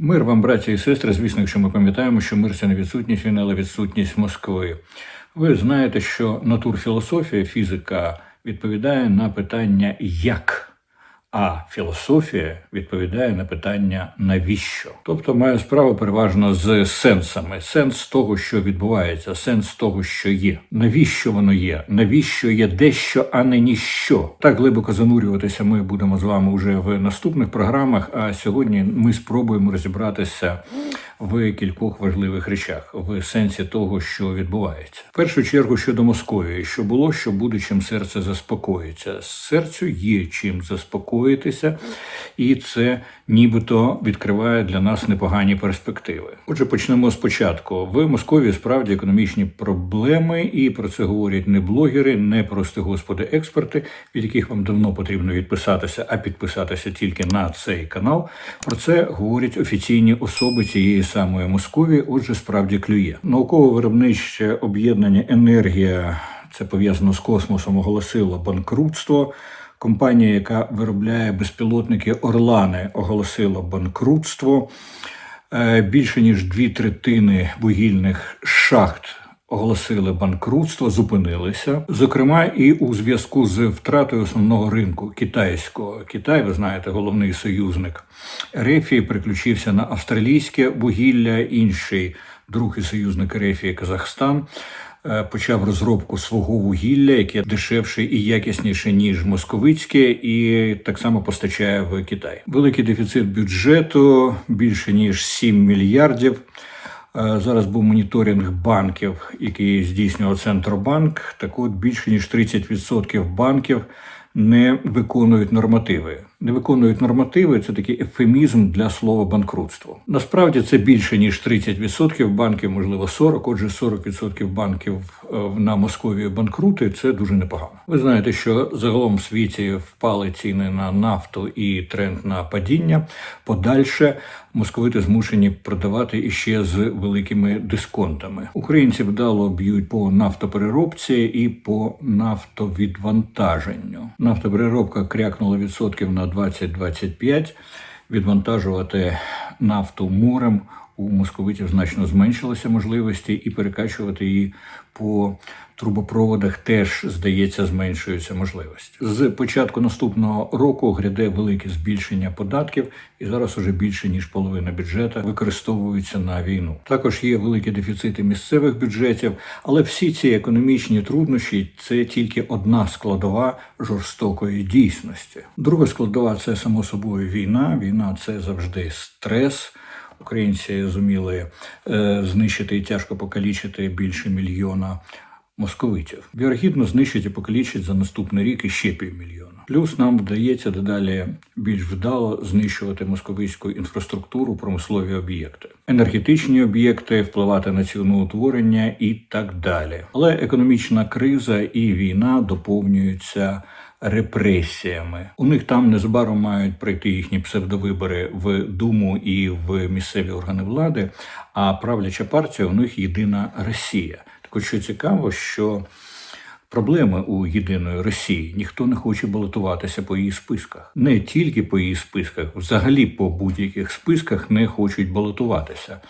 Мир вам, браті і сестри. Звісно, якщо ми пам'ятаємо, що мир це не відсутність війни, але відсутність Москви. Ви знаєте, що натурфілософія, фізика відповідає на питання як, а філософія відповідає на питання навіщо. Тобто має справу переважно з сенсами, сенс того, що відбувається, сенс того, що є. Навіщо воно є? Навіщо є дещо, а не ніщо? Так глибоко занурюватися ми будемо з вами вже в наступних програмах. А сьогодні ми спробуємо розібратися в кількох важливих речах в сенсі того, що відбувається. В першу чергу щодо Московії, що було, що буде, чим серце заспокоїться. Серцю є чим заспокоїтися, і це нібито відкриває для нас непогані перспективи. Отже, почнемо спочатку. В Московії справді економічні проблеми, і про це говорять не блогери, не прости господи, експерти, від яких вам давно потрібно відписатися, а підписатися тільки на цей канал. Про це говорять офіційні особи цієї самої Московії. Отже, справді клює. Науково-виробниче об'єднання енергія. Це пов'язано з космосом, оголосило банкрутство. Компанія, яка виробляє безпілотники Орлани, оголосила банкрутство. Е, Більше ніж дві третини вугільних шахт оголосили банкрутство, зупинилися. Зокрема, і у зв'язку з втратою основного ринку китайського. Китай, ви знаєте, головний союзник Рефії приключився на австралійське вугілля, інший друг і союзник Рефії Казахстан почав розробку свого вугілля, яке дешевше і якісніше ніж московицьке, і так само постачає в Китай. Великий дефіцит бюджету більше ніж 7 мільярдів. Е, Зараз був моніторинг банків, який здійснював Центробанк. Так от більше ніж 30% банків не виконують нормативи. Не виконують нормативи це такий ефемізм для слова банкрутство. Насправді це більше ніж 30% банків, можливо 40%, Отже, 40% банків е, на Московії банкрути. Це дуже непогано. Ви знаєте, що загалом в світі впали ціни на нафту і тренд на падіння. Подальше московити змушені продавати іще з великими дисконтами. Українці вдало б'ють по нафтопереробці і по нафтовідвантаженню. Нафтопереробка крякнула відсотків на 20-25. Відвантажувати нафту морем у московитів значно зменшилися можливості, і перекачувати її по трубопроводах теж здається зменшуються можливості. З початку наступного року гряде велике збільшення податків, і зараз уже більше ніж половина бюджету використовується на війну. Також є великі дефіцити місцевих бюджетів, але всі ці економічні труднощі це тільки одна складова жорстокої дійсності. Друга складова це само собою війна. Війна це завжди стрес. Українці зуміли е, знищити і тяжко покалічити більше мільйона московитів. Вірогідно знищить і покалічить за наступний рік іще півмільйона. Плюс нам вдається дедалі більш вдало знищувати московицьку інфраструктуру, промислові об'єкти, енергетичні об'єкти, впливати на ціноутворення і так далі. Але економічна криза і війна доповнюються репресіями. У них там незабаром мають пройти їхні псевдовибори в Думу і в місцеві органи влади. А правляча партія у них єдина Росія. Так що цікаво, що проблеми у єдиної Росії ніхто не хоче балотуватися по її списках. Не тільки по її списках, взагалі по будь-яких списках не хочуть балотуватися.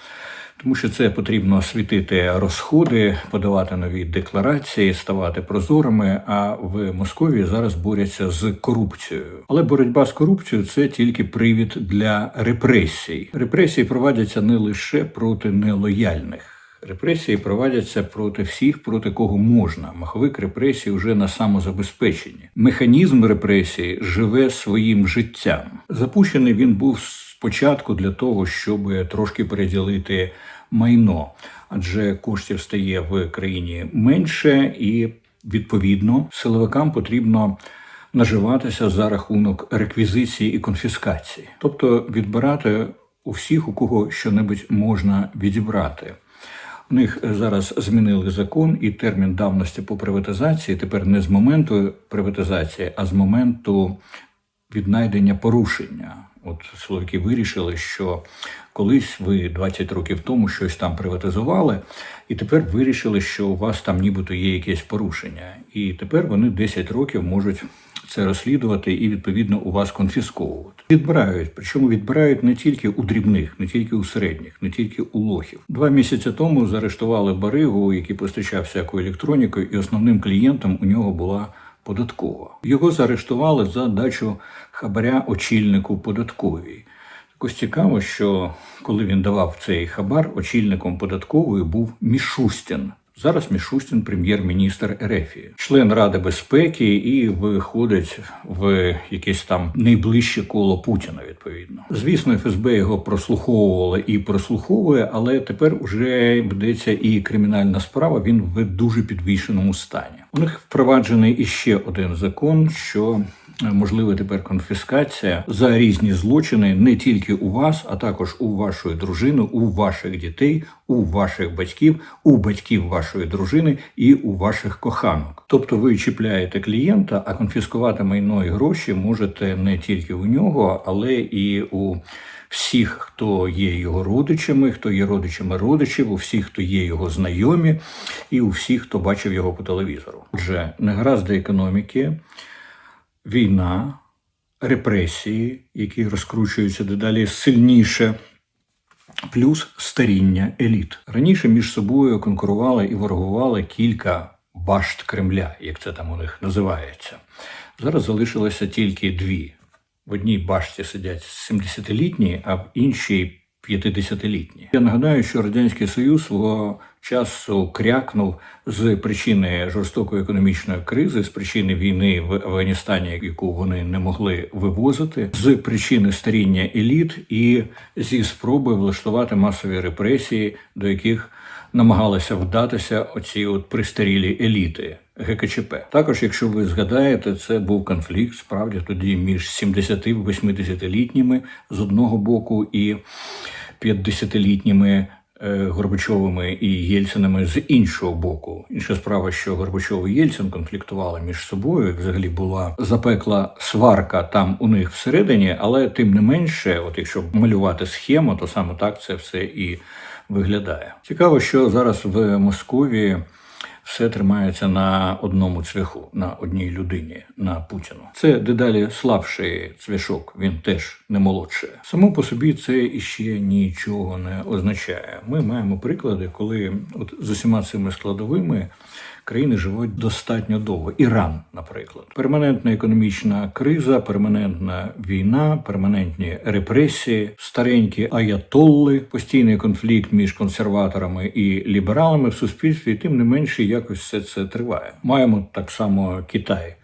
Тому що це потрібно освітити розходи, подавати нові декларації, ставати прозорими. А в Московії зараз борються з корупцією. Але боротьба з корупцією це тільки привід для репресій. Репресії проводяться не лише проти нелояльних. Репресії проводяться проти всіх, проти кого можна. Маховик репресій вже на самозабезпеченні. Механізм репресії живе своїм життям. Запущений він був спочатку для того, щоб трошки переділити майно, адже коштів стає в країні менше, і відповідно силовикам потрібно наживатися за рахунок реквізиції і конфіскації, тобто відбирати у всіх, у кого щонебудь можна відібрати. У них зараз змінили закон і термін давності по приватизації. Тепер не з моменту приватизації, а з моменту віднайдення порушення. От силовики вирішили, що колись ви 20 років тому щось там приватизували, і тепер вирішили, що у вас там нібито є якесь порушення. І тепер вони 10 років можуть це розслідувати і відповідно у вас конфісковувати. Відбирають, причому відбирають не тільки у дрібних, не тільки у середніх, не тільки у лохів. Два місяці тому заарештували баригу, який постачав всякою електронікою, і основним клієнтом у нього була податкова. Його заарештували за дачу хабаря очільнику податковій. Ось цікаво, що коли він давав цей хабар, очільником податкової був Мішустін. Зараз Мішустін прем'єр-міністр Ерефії, член Ради безпеки і виходить в якесь там найближче коло Путіна. Відповідно, звісно, ФСБ його прослуховувало і прослуховує, але тепер уже ведеться і кримінальна справа. Він в дуже підвішеному стані. У них впроваджений іще один закон, що можлива тепер конфіскація за різні злочини не тільки у вас, а також у вашої дружини, у ваших дітей, у ваших батьків, у батьків вашої дружини і у ваших коханок. Тобто ви чіпляєте клієнта, а конфіскувати майно і гроші можете не тільки у нього, але і у всіх, хто є його родичами, хто є родичами родичів, у всіх, хто є його знайомі, і у всіх, хто бачив його по телевізору. Отже, негаразди економіки війна, репресії, які розкручуються дедалі сильніше, плюс старіння еліт. Раніше між собою конкурували і ворогували кілька башт Кремля, як це там у них називається. Зараз залишилося тільки дві. В одній башті сидять 70-літні, а в іншій 50-літні. Я нагадаю, що Радянський Союз свого часу крякнув з причини жорстокої економічної кризи, з причини війни в Афганістані, яку вони не могли вивозити, з причини старіння еліт і зі спроби влаштувати масові репресії, до яких намагалися вдатися оці от пристарілі еліти. ГКЧП. Також, якщо ви згадаєте, це був конфлікт справді тоді між 70-80-літніми з одного боку і 50-літніми е, Горбачовими і Єльцинами з іншого боку. Інша справа, що Горбачов і Єльцин конфліктували між собою. Взагалі була запекла сварка там у них всередині, але тим не менше, от якщо малювати схему, то саме так це все і виглядає. Цікаво, що зараз в Московії все тримається на одному цвяху, на одній людині, на Путіну. Це дедалі слабший цвяшок, він теж не молодше. Само по собі це іще нічого не означає. Ми маємо приклади, коли от з усіма цими складовими. Країни живуть достатньо довго. Іран, наприклад, перманентна економічна криза, перманентна війна, перманентні репресії, старенькі аятолли, постійний конфлікт між консерваторами і лібералами в суспільстві. І тим не менше, якось все це триває. Маємо так само Китай.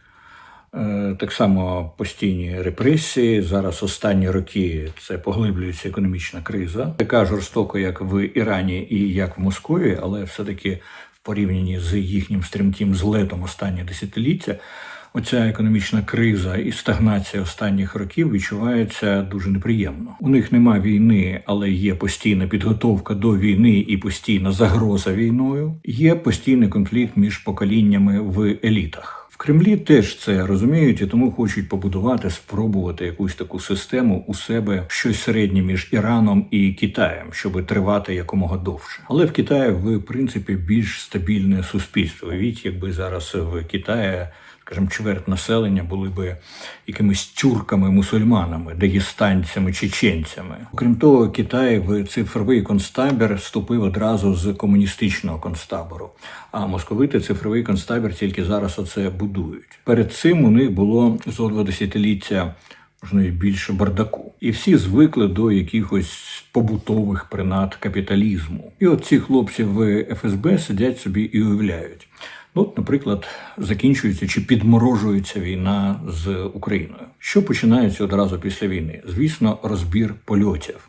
Е, Так само постійні репресії. Зараз останні роки це поглиблюється економічна криза, така жорстока, як в Ірані і як в Москві, але все-таки в порівнянні з їхнім стрімким злетом останнє десятиліття. Оця економічна криза і стагнація останніх років відчувається дуже неприємно. У них нема війни, але є постійна підготовка до війни і постійна загроза війною. Є постійний конфлікт між поколіннями в елітах. В Кремлі теж це розуміють і тому хочуть побудувати, спробувати якусь таку систему у себе щось середнє між Іраном і Китаєм, щоб тривати якомога довше. Але в Китаї, в принципі, більш стабільне суспільство. Уявіть, якби зараз в Китаї, скажімо, чверть населення були би якимись тюрками, мусульманами, дагестанцями, чеченцями. Окрім того, Китай в цифровий концтабір вступив одразу з комуністичного концтабору. А московити цифровий концтабір тільки зараз оце будують. Перед цим у них було зо два десятиліття. Можна і більше бардаку, і всі звикли до якихось побутових принад капіталізму. І от ці хлопці в ФСБ сидять собі і уявляють. Ну, от, наприклад, закінчується чи підморожується війна з Україною. Що починається одразу після війни? Звісно, розбір польотів.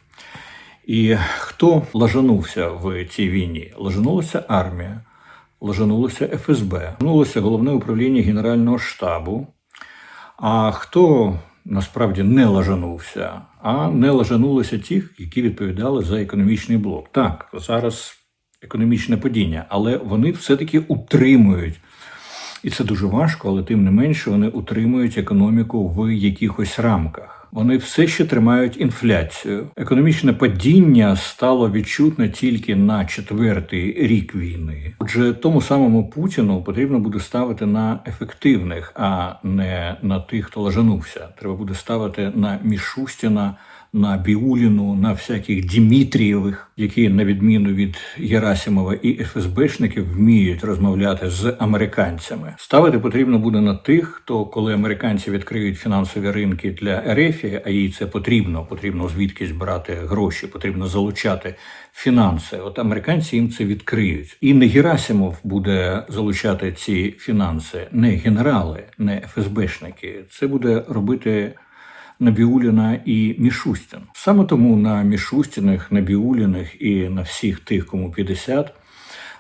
І хто лажанувся в цій війні? Лажанулася армія, лажанулося ФСБ, лажанулося головне управління Генерального штабу. А хто насправді не лажанувся, а не лажанулися ті, які відповідали за економічний блок? Так, зараз економічне падіння, але вони все-таки утримують. І це дуже важко, але тим не менше вони утримують економіку в якихось рамках. Вони все ще тримають інфляцію. Економічне падіння стало відчутне тільки на четвертий рік війни. Отже, тому самому Путіну потрібно буде ставити на ефективних, а не на тих, хто лажанувся. Треба буде ставити на Мішустіна, на Біуліну, на всяких Дімітрієвих, які, на відміну від Герасимова і ФСБшників, вміють розмовляти з американцями. Ставити потрібно буде на тих, хто, коли американці відкриють фінансові ринки для РФ, а їй це потрібно, потрібно звідкись брати гроші, потрібно залучати фінанси. От американці їм це відкриють. І не Герасимов буде залучати ці фінанси, не генерали, не ФСБшники. Це буде робити. Набіуліна і Мішустін. Саме тому на Мішустіних, Набіуліних і на всіх тих, кому 50,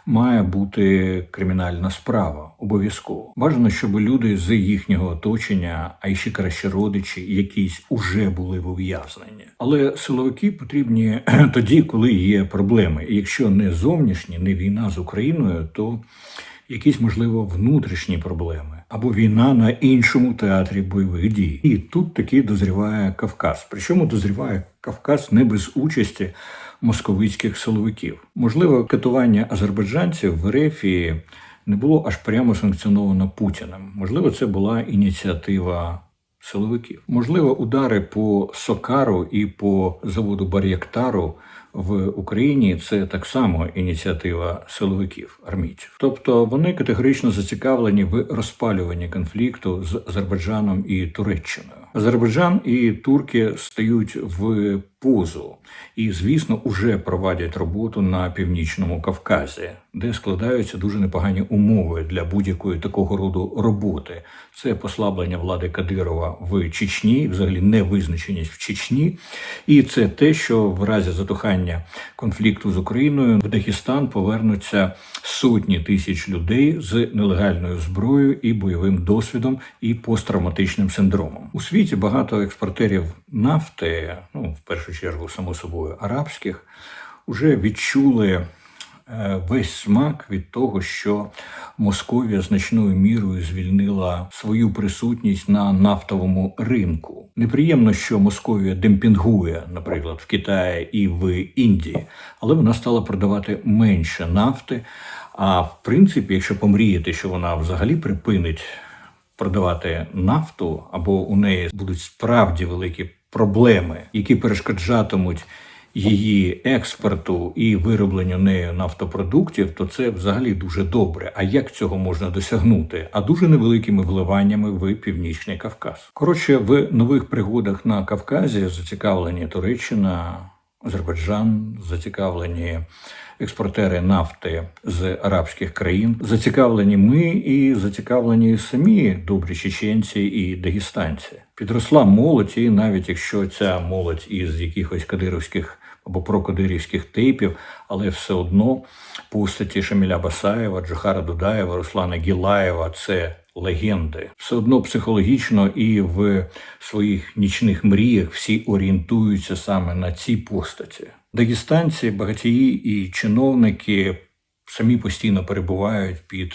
має бути кримінальна справа обов'язково. Бажано, щоб люди з їхнього оточення, а ще краще родичі, якісь уже були в ув'язненні. Але силовики потрібні тоді, коли є проблеми. Якщо не зовнішні, не війна з Україною, то якісь можливо внутрішні проблеми або війна на іншому театрі бойових дій. І тут таки дозріває Кавказ. Причому дозріває Кавказ не без участі московицьких силовиків. Можливо, катування азербайджанців в Ерефії не було аж прямо санкціоновано Путіним. Можливо, це була ініціатива. Силовиків можливо, удари по Сокару і по заводу Бар'яктару в Україні це так само ініціатива силовиків армійців. Тобто вони категорично зацікавлені в розпалюванні конфлікту з Азербайджаном і Туреччиною. Азербайджан і турки стають в позу і, звісно, уже проводять роботу на північному Кавказі, де складаються дуже непогані умови для будь-якої такого роду роботи. Це послаблення влади Кадирова в Чечні, взагалі невизначеність в Чечні, і це те, що в разі затухання конфлікту з Україною в Дагестан повернуться сотні тисяч людей з нелегальною зброєю і бойовим досвідом і посттравматичним синдромом. У світі багато експортерів нафти, ну в першу чергу, само собою, арабських, вже відчули. Весь смак від того, що Московія значною мірою звільнила свою присутність на нафтовому ринку. Неприємно, що Московія демпінгує, наприклад, в Китаї і в Індії, але вона стала продавати менше нафти. А в принципі, якщо помріяти, що вона взагалі припинить продавати нафту, або у неї будуть справді великі проблеми, які перешкоджатимуть її експорту і виробленню нею нафтопродуктів, то це взагалі дуже добре. А як цього можна досягнути? А дуже невеликими вливаннями в північний Кавказ. Коротше, в нових пригодах на Кавказі зацікавлені Туреччина, Азербайджан, зацікавлені. Експортери нафти з арабських країн зацікавлені ми і зацікавлені самі добрі чеченці і дагестанці. Підросла молодь, і навіть якщо ця молодь із якихось кадировських або прокадирівських типів, але все одно постаті Шаміля Басаєва, Джохара Дудаєва, Руслана Гілаєва це легенди. Все одно психологічно і в своїх нічних мріях всі орієнтуються саме на ці постаті. Дагестанці, багатії і чиновники самі постійно перебувають під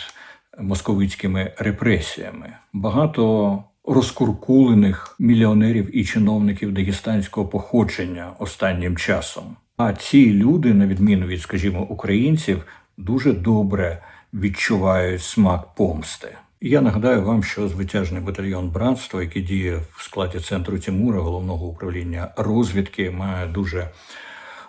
московицькими репресіями. Багато розкуркулених мільйонерів і чиновників дагестанського походження останнім часом. А ці люди, на відміну від, скажімо, українців, дуже добре відчувають смак помсти. Я нагадаю вам, що звитяжний батальйон братства, який діє в складі центру Тимура, головного управління розвідки, має дуже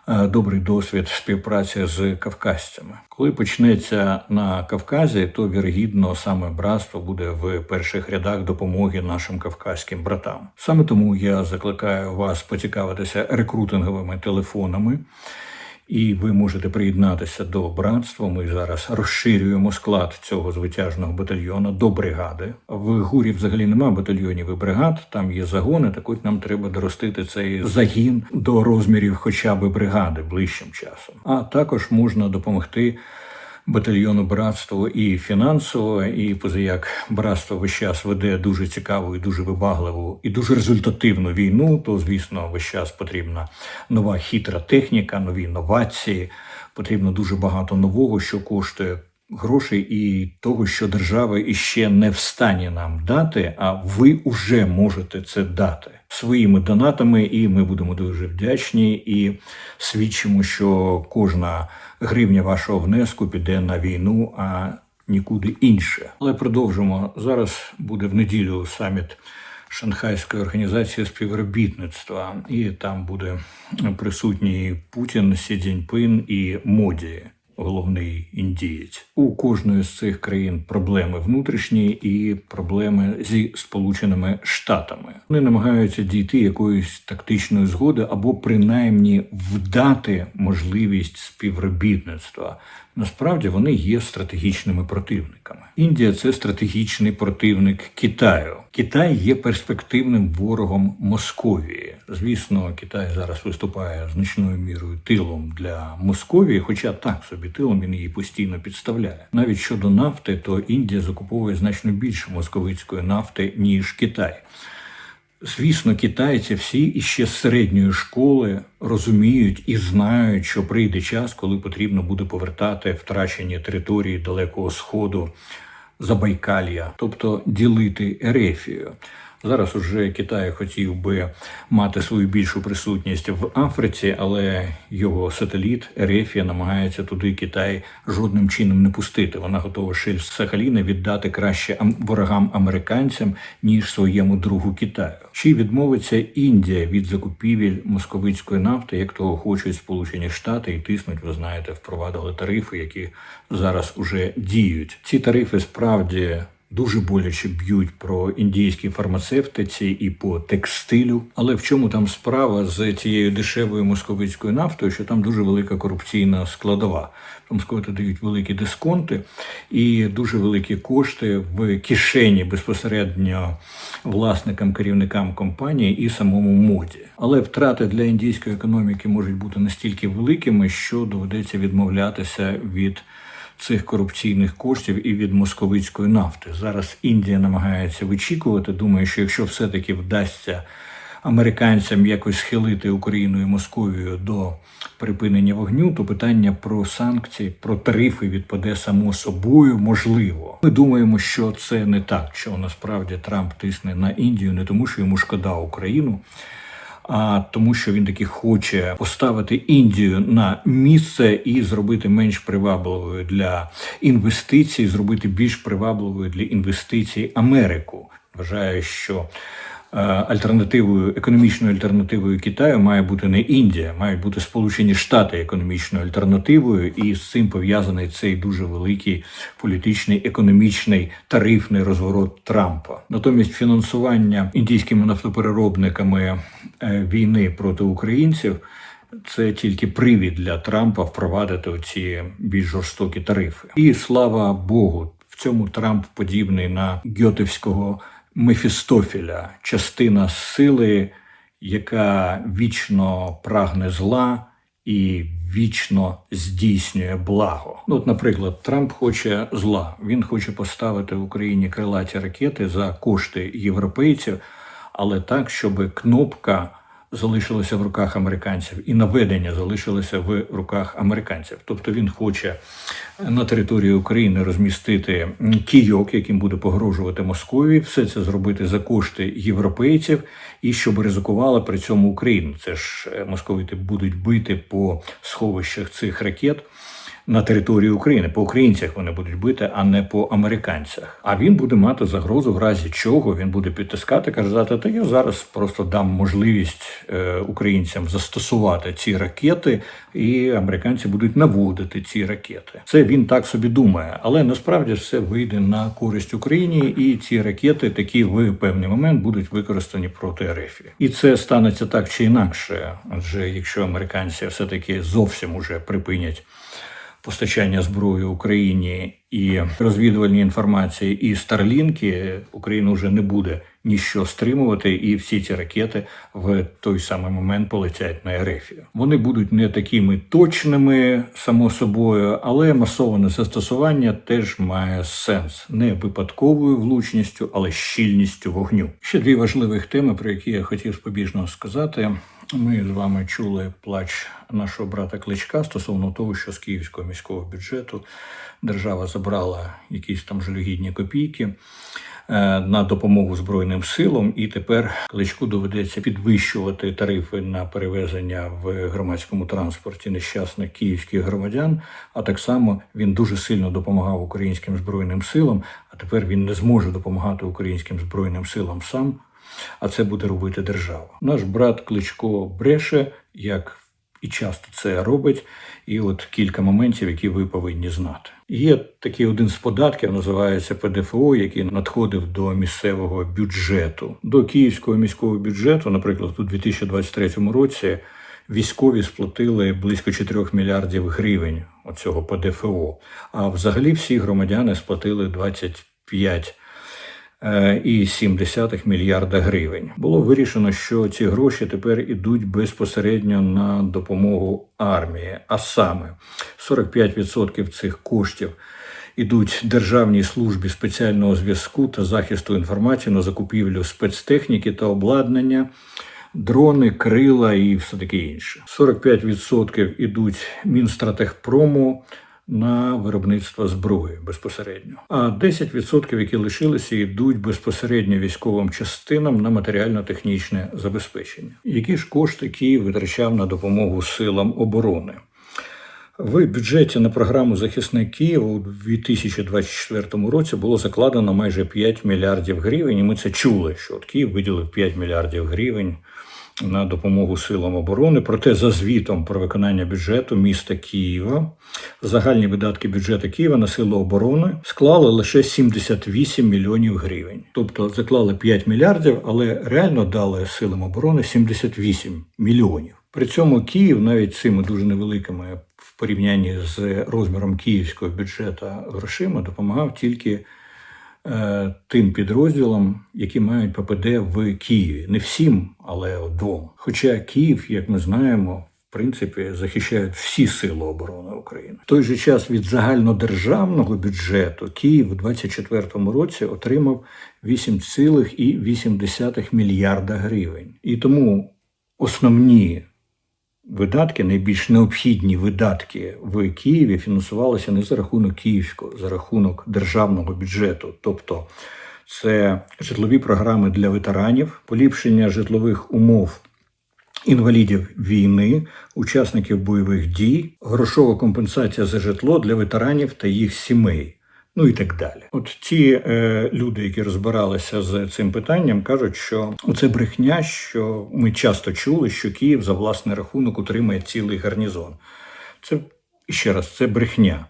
добрий досвід співпраці з кавказцями. Коли почнеться на Кавказі, то вірогідно саме братство буде в перших рядах допомоги нашим кавказьким братам. Саме тому я закликаю вас поцікавитися рекрутинговими телефонами. І ви можете приєднатися до братства. Ми зараз розширюємо склад цього звитяжного батальйону до бригади. В гурі взагалі немає батальйонів і бригад. Там є загони. Так от нам треба доростити цей загін до розмірів, хоча б бригади ближчим часом. А також можна допомогти батальйону братство і фінансово, і позаяк братство весь час веде дуже цікаву і дуже вибагливу і дуже результативну війну. То звісно, весь час потрібна нова хитра техніка, нові новації. Потрібно дуже багато нового, що коштує грошей і того, що держава іще не в стані нам дати, а ви вже можете це дати своїми донатами, і ми будемо дуже вдячні і свідчимо, що кожна гривня вашого внеску піде на війну, а нікуди інше. Але продовжимо зараз. Буде в неділю саміт. Шанхайської організації співробітництва, і там буде присутній Путін, Сі Цзіньпин і Моді, головний індієць. У кожної з цих країн проблеми внутрішні і проблеми зі Сполученими Штатами. Вони намагаються дійти якоїсь тактичної згоди або принаймні вдати можливість співробітництва. Насправді вони є стратегічними противниками. Індія це стратегічний противник Китаю. Китай є перспективним ворогом Московії. Звісно, Китай зараз виступає значною мірою тилом для Московії, хоча так собі тилом він її постійно підставляє. Навіть щодо нафти, то Індія закуповує значно більше московицької нафти ніж Китай. Звісно, китайці всі іще з середньої школи розуміють і знають, що прийде час, коли потрібно буде повертати втрачені території Далекого Сходу, Забайкалія, тобто ділити Ерефію. Зараз уже Китай хотів би мати свою більшу присутність в Африці, але його сателіт Ерефія намагається туди Китай жодним чином не пустити. Вона готова шиль Сахаліна віддати краще ворогам американцям ніж своєму другу Китаю. Чи відмовиться Індія від закупівель московицької нафти, як того хочуть Сполучені Штати і тиснуть, ви знаєте, впровадили тарифи, які зараз уже діють. Ці тарифи справді дуже боляче б'ють про індійські фармацевтиці і по текстилю. Але в чому там справа з цією дешевою московицькою нафтою, що там дуже велика корупційна складова. Московити дають великі дисконти і дуже великі кошти в кишені безпосередньо власникам, керівникам компанії і самому моді. Але втрати для індійської економіки можуть бути настільки великими, що доведеться відмовлятися від цих корупційних коштів і від московицької нафти. Зараз Індія намагається вичікувати. Думаю, що якщо все-таки вдасться американцям якось схилити Україну і Московію до припинення вогню, то питання про санкції, про тарифи відпаде само собою можливо. Ми думаємо, що це не так, що насправді Трамп тисне на Індію, не тому, що йому шкода Україну а тому, що він таки хоче поставити Індію на місце і зробити менш привабливою для інвестицій, зробити більш привабливою для інвестицій Америку. Вважаю, що альтернативою, економічною альтернативою Китаю має бути не Індія, мають бути Сполучені Штати економічною альтернативою, і з цим пов'язаний цей дуже великий політичний економічний тарифний розворот Трампа. Натомість фінансування індійськими нафтопереробниками е, війни проти українців. Це тільки привід для Трампа впровадити оці більш жорстокі тарифи. І слава Богу, в цьому Трамп подібний на Гьотівського Мефістофіля, частина сили, яка вічно прагне зла і вічно здійснює благо. Ну, от, наприклад, Трамп хоче зла. Він хоче поставити в Україні крилаті ракети за кошти європейців, але так, щоб кнопка залишилося в руках американців, і наведення залишилося в руках американців. Тобто він хоче на території України розмістити кійок, яким буде погрожувати Московії, все це зробити за кошти європейців, і щоб ризикувала при цьому Україну. Це ж е, московити будуть бити по сховищах цих ракет на території України. По українцях вони будуть бити, а не по американцях. А він буде мати загрозу, в разі чого він буде підтискати, казати, та я зараз просто дам можливість е, українцям застосувати ці ракети, і американці будуть наводити ці ракети. Це він так собі думає, але насправді все вийде на користь Україні, і ці ракети такі в певний момент будуть використані проти РФ. І це станеться так чи інакше, адже якщо американці все таки зовсім уже припинять постачання зброї Україні і розвідувальні інформації і старлінки Україна вже не буде ніщо стримувати, і всі ці ракети в той самий момент полетять на Ерефію. Вони будуть не такими точними, само собою, але масоване застосування теж має сенс не випадковою влучністю, але щільністю вогню. Ще дві важливих теми, про які я хотів побіжно сказати. Ми з вами чули плач нашого брата Кличка стосовно того, що з київського міського бюджету держава забрала якісь там жалюгідні копійки е, на допомогу Збройним силам, і тепер Кличку доведеться підвищувати тарифи на перевезення в громадському транспорті нещасних київських громадян. А так само він дуже сильно допомагав українським збройним силам. А тепер він не зможе допомагати українським збройним силам сам а це буде робити держава. Наш брат Кличко бреше, як і часто це робить. І от кілька моментів, які ви повинні знати. Є такий один з податків, називається ПДФО, який надходив до місцевого бюджету. До київського міського бюджету, наприклад, у 2023 році. Військові сплатили близько 4 мільярдів гривень оцього ПДФО. А взагалі всі громадяни сплатили 25 Е, і 7 мільярда гривень. Було вирішено, що ці гроші тепер ідуть безпосередньо на допомогу армії, а саме 45% цих коштів. Ідуть державній службі спеціального зв'язку та захисту інформації на закупівлю спецтехніки та обладнання, дрони, крила і все таке інше. 45% ідуть Мінстратегпрому на виробництво зброї безпосередньо. А 10%, які лишилися, йдуть безпосередньо військовим частинам на матеріально-технічне забезпечення. Які ж кошти Київ витрачав на допомогу силам оборони? В бюджеті на програму Захисник Києва у 2024 році було закладено майже 5 мільярдів гривень. І ми це чули, що от Київ виділив 5 мільярдів гривень на допомогу силам оборони. Проте, за звітом про виконання бюджету міста Києва, загальні видатки бюджету Києва на силу оборони склали лише 78 мільйонів гривень. Тобто заклали 5 мільярдів, але реально дали силам оборони 78 мільйонів. При цьому Київ навіть цими дуже невеликими в порівнянні з розміром київського бюджету грошима допомагав тільки тим підрозділам, які мають ППД в Києві. Не всім, але двом. Хоча Київ, як ми знаємо, в принципі захищають всі сили оборони України. В той же час від загальнодержавного бюджету Київ у 2024 році отримав 8,8 мільярда гривень. І тому основні видатки, найбільш необхідні видатки в Києві фінансувалися не за рахунок київського, за рахунок державного бюджету, тобто це житлові програми для ветеранів, поліпшення житлових умов. Інвалідів війни, учасників бойових дій, грошова компенсація за житло для ветеранів та їх сімей ну і так далі. От ті е, люди, які розбиралися з цим питанням, кажуть, що це брехня, що ми часто чули, що Київ за власний рахунок утримує цілий гарнізон. Це ще раз, це брехня.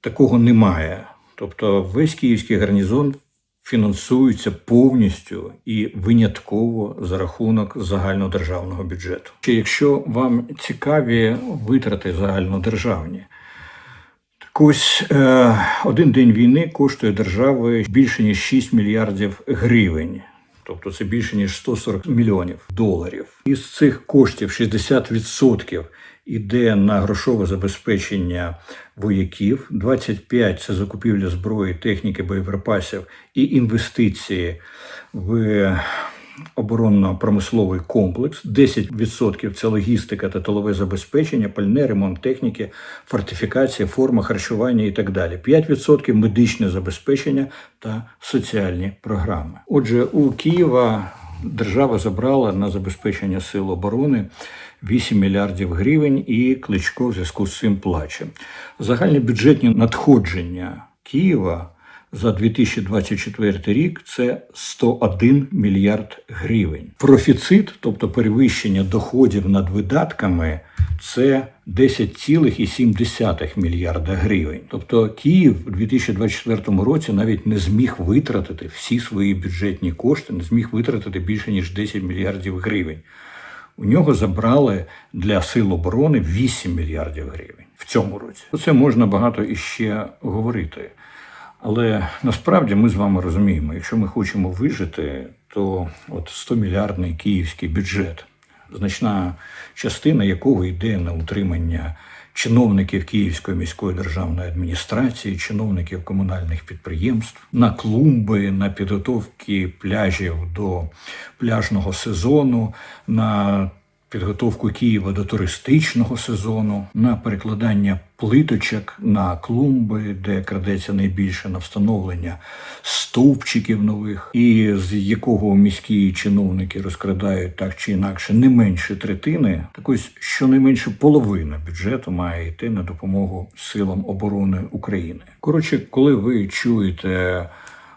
Такого немає. Тобто весь київський гарнізон фінансується повністю і винятково за рахунок загальнодержавного бюджету. Чи якщо вам цікаві витрати загальнодержавні, Ось е, один день війни коштує держави більше ніж 6 мільярдів гривень, тобто це більше ніж 140 мільйонів доларів. Із цих коштів 60% іде на грошове забезпечення вояків, 25% – це закупівля зброї, техніки, боєприпасів і інвестиції в оборонно-промисловий комплекс, 10% це логістика та тилове забезпечення, пальне, ремонт техніки, фортифікація, форма харчування і так далі. 5% медичне забезпечення та соціальні програми. Отже, у Києва держава забрала на забезпечення сил оборони 8 мільярдів гривень, і кличко в зв'язку з цим плаче. Загальні бюджетні надходження Києва за 2024 рік це 101 мільярд гривень. Профіцит, тобто перевищення доходів над видатками, це 10,7 мільярда гривень. Тобто Київ у 2024 році навіть не зміг витратити всі свої бюджетні кошти, не зміг витратити більше ніж 10 мільярдів гривень. У нього забрали для сил оборони 8 мільярдів гривень в цьому році. Це можна багато іще говорити. Але насправді ми з вами розуміємо, якщо ми хочемо вижити, то от 100 мільярдний київський бюджет, значна частина якого йде на утримання чиновників Київської міської державної адміністрації, чиновників комунальних підприємств, на клумби, на підготовки пляжів до пляжного сезону, на підготовку Києва до туристичного сезону, на перекладання плиточок на клумби, де крадеться найбільше на встановлення стовпчиків нових, і з якого міські чиновники розкрадають так чи інакше не менше третини, так ось щонайменше половина бюджету має йти на допомогу силам оборони України. Коротше, коли ви чуєте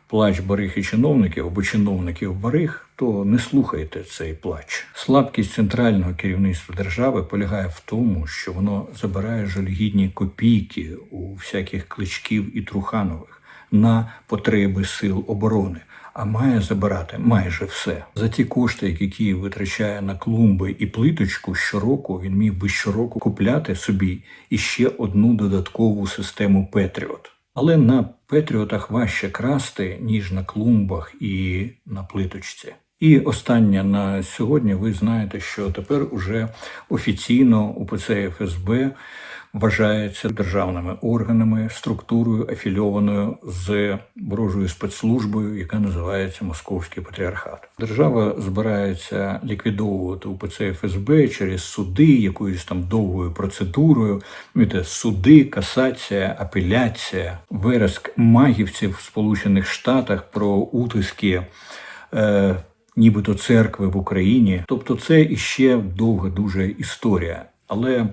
плач бариг і чиновників або чиновників бариг, то не слухайте цей плач. Слабкість центрального керівництва держави полягає в тому, що воно забирає жалюгідні копійки у всяких кличків і труханових на потреби сил оборони. А має забирати майже все за ті кошти, які Київ витрачає на клумби і плиточку щороку. Він міг би щороку купляти собі іще одну додаткову систему Петріот. Але на Петріотах важче красти, ніж на клумбах і на плиточці. І останнє на сьогодні. Ви знаєте, що тепер уже офіційно УПЦ ФСБ вважається державними органами, структурою афільованою з ворожою спецслужбою, яка називається Московський патріархат. Держава збирається ліквідовувати УПЦ ФСБ через суди, якоюсь там довгою процедурою. Знаєте, суди, касація, апеляція, вереск магівців в Сполучених Штатах про утиски. Е, Нібито церкви в Україні, тобто це іще довга дуже історія. Але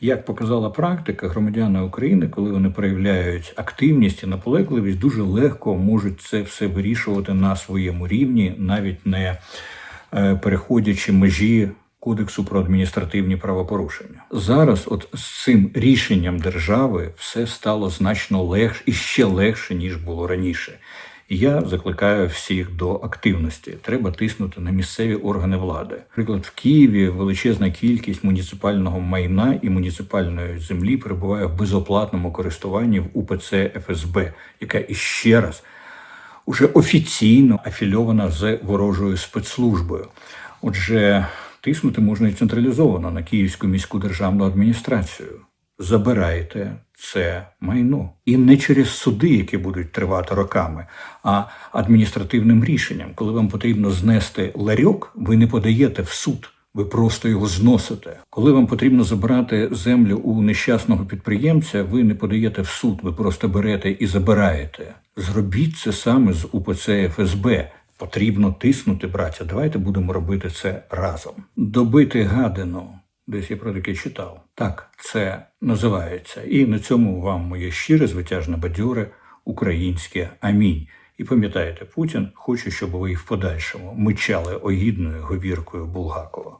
як показала практика, громадяни України, коли вони проявляють активність і наполегливість, дуже легко можуть це все вирішувати на своєму рівні, навіть не е, переходячи межі Кодексу про адміністративні правопорушення. Зараз, от з цим рішенням держави, все стало значно легше і ще легше ніж було раніше. І я закликаю всіх до активності. Треба тиснути на місцеві органи влади. Наприклад, в Києві величезна кількість муніципального майна і муніципальної землі перебуває в безоплатному користуванні в УПЦ ФСБ, яка іще раз уже офіційно афільована з ворожою спецслужбою. Отже, тиснути можна і централізовано на Київську міську державну адміністрацію. Забирайте це майно і не через суди, які будуть тривати роками, а адміністративним рішенням. Коли вам потрібно знести ларьок, ви не подаєте в суд. Ви просто його зносите. Коли вам потрібно забрати землю у нещасного підприємця, ви не подаєте в суд, ви просто берете і забираєте. Зробіть це саме з УПЦ ФСБ. Потрібно тиснути, браття. Давайте будемо робити це разом. Добити гадину. Десь я про таке читав. Так, це називається. І на цьому вам моє щире, звитяжне бадьоре українське амінь. І пам'ятаєте, Путін хоче, щоб ви і в подальшому мичали огідною говіркою Булгакова.